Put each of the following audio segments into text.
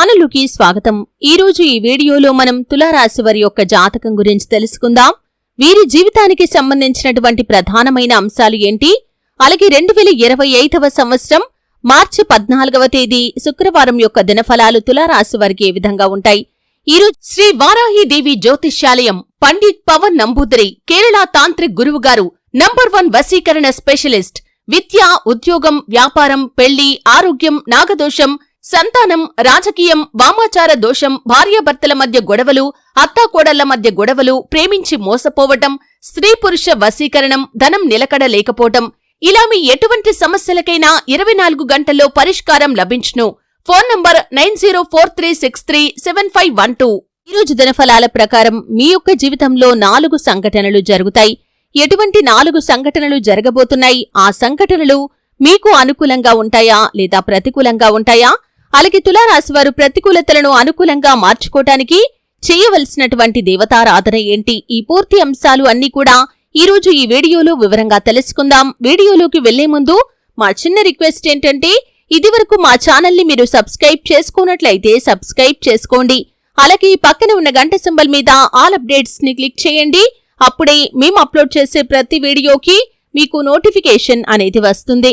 ఛానల్కి స్వాగతం. ఈ రోజు ఈ వీడియోలో మనం తులారాశి వారి యొక్క జాతకం గురించి తెలుసుకుందాం. వీరి జీవితానికి సంబంధించినటువంటి ప్రధానమైన అంశాలు ఏంటి? అలాగే రెండు వేల ఇరవై ఐదవ సంవత్సరం మార్చి పద్నాలుగవ తేదీ శుక్రవారం యొక్క దినఫలాలు తులారాశి వారికి ఏ విధంగా ఉంటాయి? ఈరోజు శ్రీ వారాహిదేవి జ్యోతిష్యాలయం పండిత్ పవన్ నంబూదరి కేరళ తాంత్రిక్ గురువు గారు నంబర్ వన్ వశీకరణ స్పెషలిస్ట్ విద్య ఉద్యోగం వ్యాపారం పెళ్ళి ఆరోగ్యం నాగదోషం సంతానం రాజకీయం వామాచార దోషం భార్యాభర్తల మధ్య గొడవలు అత్తాకోడళ్ళ మధ్య గొడవలు ప్రేమించి మోసపోవటం స్త్రీ పురుష వశీకరణం ధనం నిలకడ లేకపోవటం ఇలా మీ ఎటువంటి సమస్యలకైనా ఇరవై నాలుగు గంటల్లో పరిష్కారం లభించును. Phone number nine zero four three six three seven five one two. ఈరోజు దినఫలాల ప్రకారం మీ యొక్క జీవితంలో నాలుగు సంఘటనలు జరుగుతాయి. ఎటువంటి నాలుగు సంఘటనలు జరగబోతున్నాయి? ఆ సంఘటనలు మీకు అనుకూలంగా ఉంటాయా లేదా ప్రతికూలంగా ఉంటాయా? అలాగే తులారాశివారు ప్రతికూలతలను అనుకూలంగా మార్చుకోటానికి చేయవలసినటువంటి దేవతారాధన ఏంటి? ఈ పూర్తి అంశాలు అన్నీ కూడా ఈ రోజు ఈ వీడియోలో వివరంగా తెలుసుకుందాం. వీడియోలోకి వెళ్ళే ముందు మా చిన్న రిక్వెస్ట్ ఏంటంటే ఇదివరకు మా ఛానల్ని మీరు సబ్స్క్రైబ్ చేసుకున్నట్లయితే సబ్స్క్రైబ్ చేసుకోండి. అలాగే పక్కన ఉన్న గంట సింబల్ మీద ఆల్ అప్డేట్స్ని క్లిక్ చేయండి. అప్పుడే మేము అప్లోడ్ చేసే ప్రతి వీడియోకి మీకు నోటిఫికేషన్ అనేది వస్తుంది.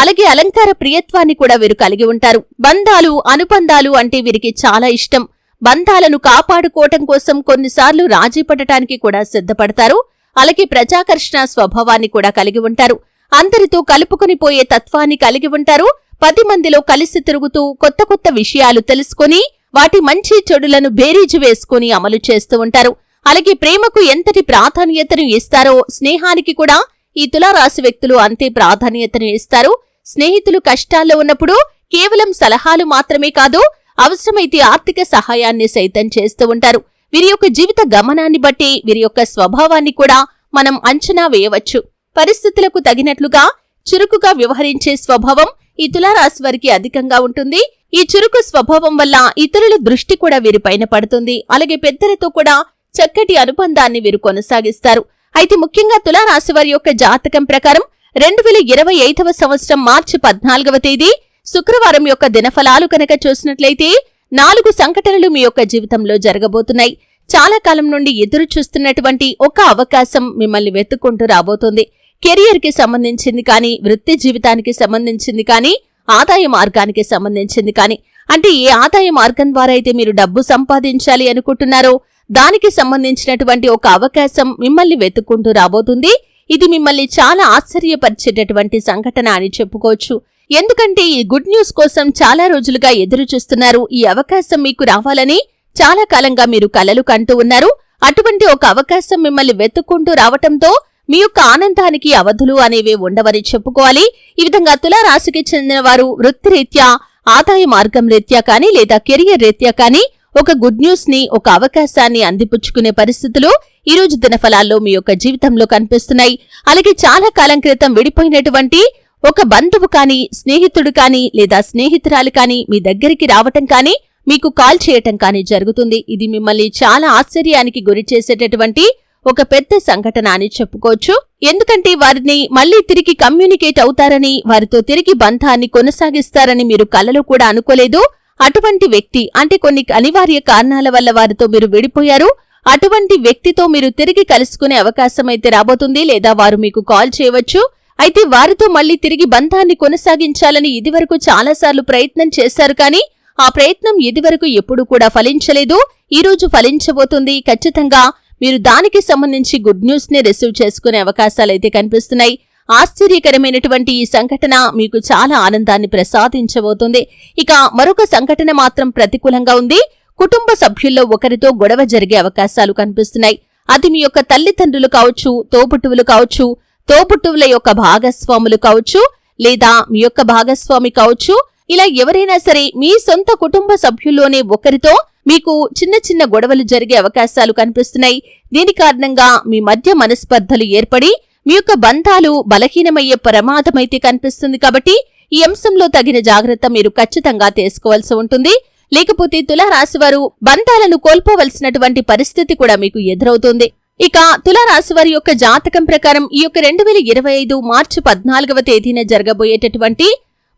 అలాగే అలంకార ప్రియత్వాన్ని కూడా వీరు కలిగి ఉంటారు. బంధాలు అనుబంధాలు అంటే వీరికి చాలా ఇష్టం. బంధాలను కాపాడుకోవటం కోసం కొన్నిసార్లు రాజీ పడటానికి కూడా సిద్ధపడతారు. అలాగే ప్రజాకర్షణ స్వభావాన్ని కూడా కలిగి ఉంటారు. అందరితో కలుపుకుని పోయే తత్వాన్ని కలిగి ఉంటారు. పది మందిలో కలిసి తిరుగుతూ కొత్త కొత్త విషయాలు తెలుసుకొని వాటి మంచి చెడులను బేరీజు వేసుకుని అమలు చేస్తూ ఉంటారు. అలాగే ప్రేమకు ఎంతటి ప్రాధాన్యతను ఇస్తారో స్నేహానికి కూడా ఈ తులారాశి వ్యక్తులు అంతే ప్రాధాన్యతను ఇస్తారు. స్నేహితులు కష్టాల్లో ఉన్నప్పుడు కేవలం సలహాలు మాత్రమే కాదు అవసరమైతే ఆర్థిక సహాయాన్ని సైతం చేస్తూ ఉంటారు. వీరి యొక్క జీవిత గమనాన్ని బట్టి వీరి యొక్క స్వభావాన్ని కూడా మనం అంచనా వేయవచ్చు. పరిస్థితులకు తగినట్లుగా చురుకుగా వ్యవహరించే స్వభావం ఈ తులారాశి వారికి అధికంగా ఉంటుంది. ఈ చురుకు స్వభావం వల్ల ఇతరుల దృష్టి కూడా వీరిపైన పడుతుంది. అలాగే పెద్దలతో కూడా చక్కటి అనుబంధాన్ని వీరు కొనసాగిస్తారు. అయితే ముఖ్యంగా తులారాశి వారి యొక్క జాతకం ప్రకారం రెండు వేల ఇరవై ఐదవ సంవత్సరం మార్చి పద్నాలుగవ తేదీ శుక్రవారం యొక్క దినఫలాలు కనుక చూసినట్లయితే నాలుగు సంఘటనలు మీ యొక్క జీవితంలో జరగబోతున్నాయి. చాలా కాలం నుండి ఎదురు చూస్తున్నటువంటి ఒక అవకాశం మిమ్మల్ని వెతుక్కుంటూ రాబోతుంది. కెరియర్కి సంబంధించింది కానీ వృత్తి జీవితానికి సంబంధించింది కానీ ఆదాయ మార్గానికి సంబంధించింది కానీ అంటే ఏ ఆదాయ మార్గం ద్వారా అయితే మీరు డబ్బు సంపాదించాలి అనుకుంటున్నారో దానికి సంబంధించినటువంటి ఒక అవకాశం మిమ్మల్ని వెతుక్కుంటూ రాబోతుంది. ఇది మిమ్మల్ని చాలా ఆశ్చర్యపరిచేటటువంటి సంఘటన అని చెప్పుకోవచ్చు. ఎందుకంటే ఈ గుడ్ న్యూస్ కోసం చాలా రోజులుగా ఎదురు చూస్తున్నారు ఈ అవకాశం మీకు రావాలని చాలా కాలంగా మీరు కలలు కంటూ ఉన్నారు. అటువంటి ఒక అవకాశం మిమ్మల్ని వెతుక్కుంటూ రావటంతో మీ యొక్క ఆనందానికి అవధులు అనేవి ఉండవని చెప్పుకోవాలి. ఈ విధంగా తులారాశికి చెందిన వారు వృత్తిరీత్యా ఆదాయ మార్గం రీత్యా కానీ లేదా కెరియర్ రీత్యా కానీ ఒక గుడ్ న్యూస్ని ఒక అవకాశాన్ని అందిపుచ్చుకునే పరిస్థితులు ఈ రోజు దినఫలాల్లో మీ యొక్క జీవితంలో కనిపిస్తున్నాయి. అలాగే చాలా కాలం క్రితం విడిపోయినటువంటి ఒక బంధువు కానీ స్నేహితుడు కానీ లేదా స్నేహితురాలు కానీ మీ దగ్గరికి రావటం కానీ మీకు కాల్ చేయటం కానీ జరుగుతుంది. ఇది మిమ్మల్ని చాలా ఆశ్చర్యానికి గురి చేసేటటువంటి ఒక పెద్ద సంఘటన అని చెప్పుకోవచ్చు. ఎందుకంటే వారిని మళ్ళీ తిరిగి కమ్యూనికేట్ అవుతారని వారితో తిరిగి బంధాన్ని కొనసాగిస్తారని మీరు కలలో కూడా అనుకోలేదు. అటువంటి వ్యక్తి అంటే కొన్ని అనివార్య కారణాల వల్ల వారితో మీరు విడిపోయారు. అటువంటి వ్యక్తితో మీరు తిరిగి కలుసుకునే అవకాశం అయితే రాబోతుంది లేదా వారు మీకు కాల్ చేయవచ్చు. అయితే వారితో మళ్ళీ తిరిగి బంధాన్ని కొనసాగించాలని ఇదివరకు చాలాసార్లు ప్రయత్నం చేశారు కానీ ఆ ప్రయత్నం ఇదివరకు ఎప్పుడూ కూడా ఫలించలేదు. ఈ రోజు ఫలించబోతుంది. ఖచ్చితంగా మీరు దానికి సంబంధించి గుడ్ న్యూస్ని రిసీవ్ చేసుకునే అవకాశాలైతే కనిపిస్తున్నాయి. ఆశ్చర్యకరమైనటువంటి ఈ సంఘటన మీకు చాలా ఆనందాన్ని ప్రసాదించబోతుంది. ఇక మరొక సంఘటన మాత్రం ప్రతికూలంగా ఉంది. కుటుంబ సభ్యుల్లో ఒకరితో గొడవ జరిగే అవకాశాలు కనిపిస్తున్నాయి. అది మీ యొక్క తల్లిదండ్రులు కావచ్చు తోపుట్టువులు కావచ్చు తోపుట్టువుల యొక్క భాగస్వాములు కావచ్చు లేదా మీ యొక్క భాగస్వామి కావచ్చు ఇలా ఎవరైనా సరే మీ సొంత కుటుంబ సభ్యుల్లోనే ఒకరితో మీకు చిన్న చిన్న గొడవలు జరిగే అవకాశాలు కనిపిస్తున్నాయి. దీని కారణంగా మీ మధ్య మనస్పర్ధలు ఏర్పడి మీ యొక్క బంధాలు బలహీనమయ్యే ప్రమాదమైతే కనిపిస్తుంది కాబట్టి ఈ అంశంలో తగిన జాగ్రత్త మీరు ఖచ్చితంగా తీసుకోవాల్సి ఉంటుంది. లేకపోతే తులారాశివారు బంధాలను కోల్పోవలసినటువంటి పరిస్థితి కూడా మీకు ఎదురవుతుంది. ఇక తులారాశివారి యొక్క జాతకం ప్రకారం ఈ యొక్క రెండు వేల ఇరవై ఐదు మార్చి పద్నాలుగవ తేదీన జరగబోయేటటువంటి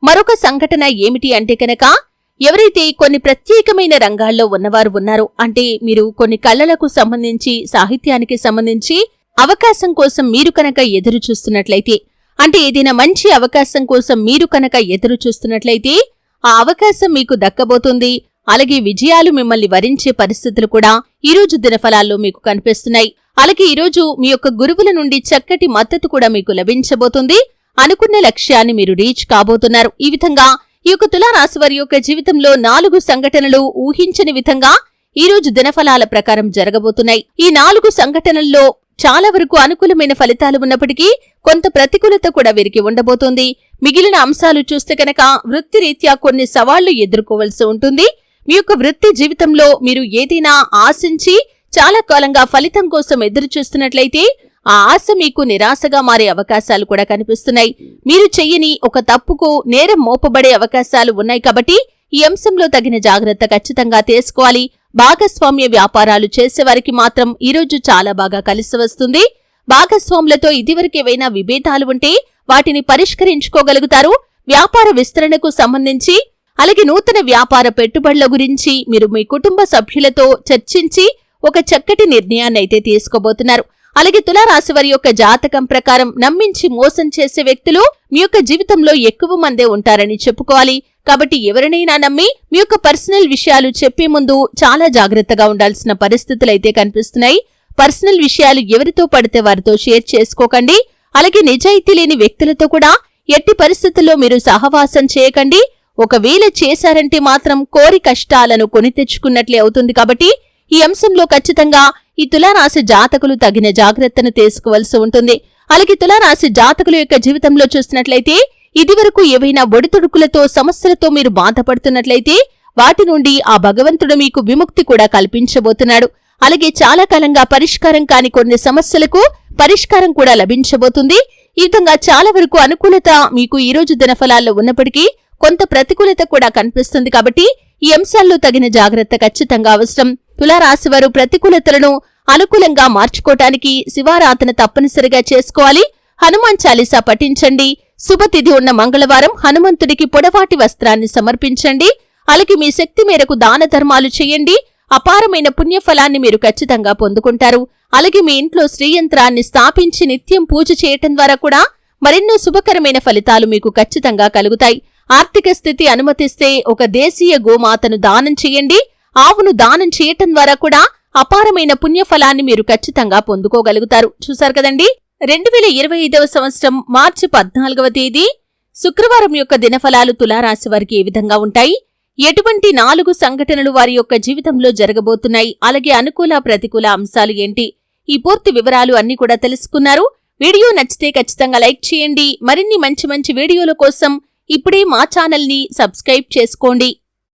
మరొక సంఘటన ఏమిటి అంటే కనుక ఎవరైతే కొన్ని ప్రత్యేకమైన రంగాల్లో ఉన్నవారు ఉన్నారు అంటే మీరు కొన్ని కళలకు సంబంధించి సాహిత్యానికి సంబంధించి అవకాశం కోసం మీరు కనుక ఎదురు చూస్తున్నట్లయితే అంటే ఏదైనా మంచి అవకాశం కోసం మీరు కనుక ఎదురు చూస్తున్నట్లయితే ఆ అవకాశం మీకు దక్కబోతుంది. అలాగే విజయాలు మిమ్మల్ని వరించే పరిస్థితులు కూడా ఈరోజు దినఫలాల్లో మీకు కనిపిస్తున్నాయి. అలాగే ఈరోజు మీ యొక్క గురువుల నుండి చక్కటి మద్దతు కూడా మీకు లభించబోతుంది. అనుకున్న లక్ష్యాన్ని మీరు రీచ్ కాబోతున్నారు. ఈ విధంగా ఈ యొక్క తులారాశి వారి యొక్క జీవితంలో నాలుగు సంఘటనలు ఊహించని విధంగా ఈ రోజు దినఫలాల ప్రకారం జరగబోతున్నాయి. ఈ నాలుగు సంఘటనల్లో చాలా వరకు అనుకూలమైన ఫలితాలు ఉన్నప్పటికీ కొంత ప్రతికూలత కూడా వీరికి ఉండబోతోంది. మిగిలిన అంశాలు చూస్తే కనుక వృత్తిరీత్యా కొన్ని సవాళ్ళు ఎదుర్కోవలసి ఉంటుంది. మీ యొక్క వృత్తి జీవితంలో మీరు ఏదైనా ఆశించి చాలా కాలంగా ఫలితం కోసం ఎదురు చూస్తున్నట్లయితే ఆ ఆశ మీకు నిరాశగా మారే అవకాశాలు కూడా కనిపిస్తున్నాయి. మీరు చెయ్యని ఒక తప్పుకు నేరం మోపబడే అవకాశాలు ఉన్నాయి కాబట్టి ఈ అంశంలో తగిన జాగ్రత్త ఖచ్చితంగా తీసుకోవాలి. భాగస్వామ్య వ్యాపారాలు చేసేవారికి మాత్రం ఈరోజు చాలా బాగా కలిసి వస్తుంది. భాగస్వాములతో ఇదివరకేవైనా విభేదాలు ఉంటే వాటిని పరిష్కరించుకోగలుగుతారు. వ్యాపార విస్తరణకు సంబంధించి అలాగే నూతన వ్యాపార పెట్టుబడుల గురించి మీరు మీ కుటుంబ సభ్యులతో చర్చించి ఒక చక్కటి నిర్ణయాన్ని అయితే తీసుకోబోతున్నారు. అలాగే తులారాశి వారి యొక్క జాతకం ప్రకారం నమ్మించి మోసం చేసే వ్యక్తులు మీ యొక్క జీవితంలో ఎక్కువ మందే ఉంటారని చెప్పుకోవాలి. కాబట్టి ఎవరినైనా నమ్మి మీ యొక్క పర్సనల్ విషయాలు చెప్పే ముందు చాలా జాగ్రత్తగా ఉండాల్సిన పరిస్థితులైతే కనిపిస్తున్నాయి. పర్సనల్ విషయాలు ఎవరితో పడితే వారితో షేర్ చేసుకోకండి. అలాగే నిజాయితీ లేని వ్యక్తులతో కూడా ఎట్టి పరిస్థితుల్లో మీరు సహవాసం చేయకండి. ఒకవేళ చేశారంటే మాత్రం కోరి కష్టాలను కొని తెచ్చుకున్నట్లే అవుతుంది కాబట్టి ఈ అంశంలో ఖచ్చితంగా ఈ తులారాశి జాతకులు తగిన జాగ్రత్తను తీసుకోవాల్సి ఉంటుంది. అలాగే తులారాశి జాతకుల యొక్క జీవితంలో చూసినట్లయితే ఇదివరకు ఏవైనా ఒడిదుడుకులతో సమస్యలతో మీరు బాధపడుతున్నట్లయితే వాటి నుండి ఆ భగవంతుడు మీకు విముక్తి కూడా కల్పించబోతున్నాడు. అలాగే చాలా కాలంగా పరిష్కారం కాని కొన్ని సమస్యలకు పరిష్కారం కూడా లభించబోతుంది. ఈ విధంగా చాలా వరకు అనుకూలత మీకు ఈ రోజు దినఫలాల్లో ఉన్నప్పటికీ కొంత ప్రతికూలత కూడా కనిపిస్తుంది కాబట్టి ఈ అంశాల్లో తగిన జాగ్రత్త ఖచ్చితంగా అవసరం. తులారాశివారు ప్రతికూలతలను అనుకూలంగా మార్చుకోటానికి శివారాధన తప్పనిసరిగా చేసుకోవాలి. హనుమాన్ చాలీసా పఠించండి. శుభతిథి ఉన్న మంగళవారం హనుమంతుడికి పొడవాటి వస్త్రాన్ని సమర్పించండి. అలాగే మీ శక్తి మేరకు దాన ధర్మాలు చేయండి. అపారమైన పుణ్యఫలాన్ని మీరు ఖచ్చితంగా పొందుకుంటారు. అలాగే మీ ఇంట్లో శ్రీయంత్రాన్ని స్థాపించి నిత్యం పూజ చేయటం ద్వారా కూడా మరెన్నో శుభకరమైన ఫలితాలు మీకు ఖచ్చితంగా కలుగుతాయి. ఆర్థిక స్థితి అనుమతిస్తే ఒక దేశీయ గోమాతను దానం చేయండి. ఆవును దానం చేయటం ద్వారా కూడా అపారమైన పుణ్యఫలాన్ని మీరు ఖచ్చితంగా పొందుకోగలుగుతారు. చూశారు కదండి? రెండు వేల ఇరవై ఐదవ సంవత్సరం మార్చి పద్నాలుగవ తేదీ శుక్రవారం యొక్క దినఫలాలు తులారాశి వారికి ఏ విధంగా ఉంటాయి? ఎటువంటి నాలుగు సంఘటనలు వారి యొక్క జీవితంలో జరగబోతున్నాయి? అలాగే అనుకూల ప్రతికూల అంశాలు ఏంటి? ఈ పూర్తి వివరాలు అన్ని కూడా తెలుసుకున్నారు. వీడియో నచ్చితే ఖచ్చితంగా లైక్ చేయండి. మరిన్ని మంచి మంచి వీడియోల కోసం ఇప్పుడే మా ఛానల్ని సబ్స్క్రైబ్ చేసుకోండి.